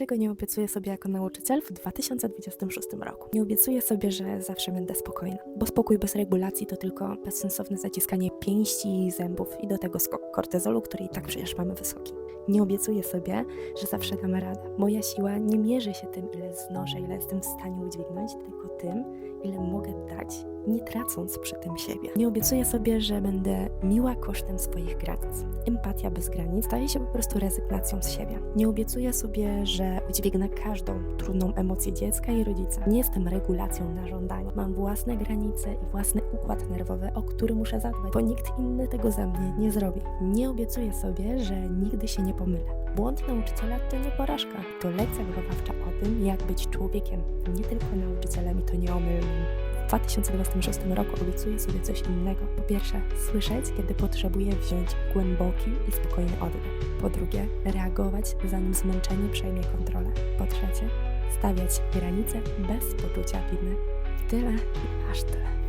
czego nie obiecuję sobie jako nauczyciel w 2026 roku? Nie obiecuję sobie, że zawsze będę spokojna, bo spokój bez regulacji to tylko bezsensowne zaciskanie pięści i zębów i do tego skok kortyzolu, który i tak przecież mamy wysoki. Nie obiecuję sobie, że zawsze damy radę. Moja siła nie mierzy się tym, ile znoszę, ile jestem w stanie udźwignąć, tylko tym, ile mogę dać, nie tracąc przy tym siebie. Nie obiecuję sobie, że będę miła kosztem swoich granic. Empatia bez granic staje się po prostu rezygnacją z siebie. Nie obiecuję sobie, że udźwignę każdą trudną emocję dziecka i rodzica. Nie jestem regulacją na żądanie. Mam własne granice i własny układ nerwowy, o który muszę zadbać, bo nikt inny tego za mnie nie zrobi. Nie obiecuję sobie, że nigdy się nie pomylę. Błąd nauczyciela to nie porażka, to lekcja wychowawcza o tym, jak być człowiekiem, nie tylko nauczycielem i to nieomylnym. W 2026 roku obiecuję sobie coś innego. Po pierwsze, słyszeć, kiedy potrzebuję wziąć głęboki i spokojny oddech. Po drugie, reagować, zanim zmęczenie przejmie kontrolę. Po trzecie, stawiać granice bez poczucia winy. Tyle i aż tyle.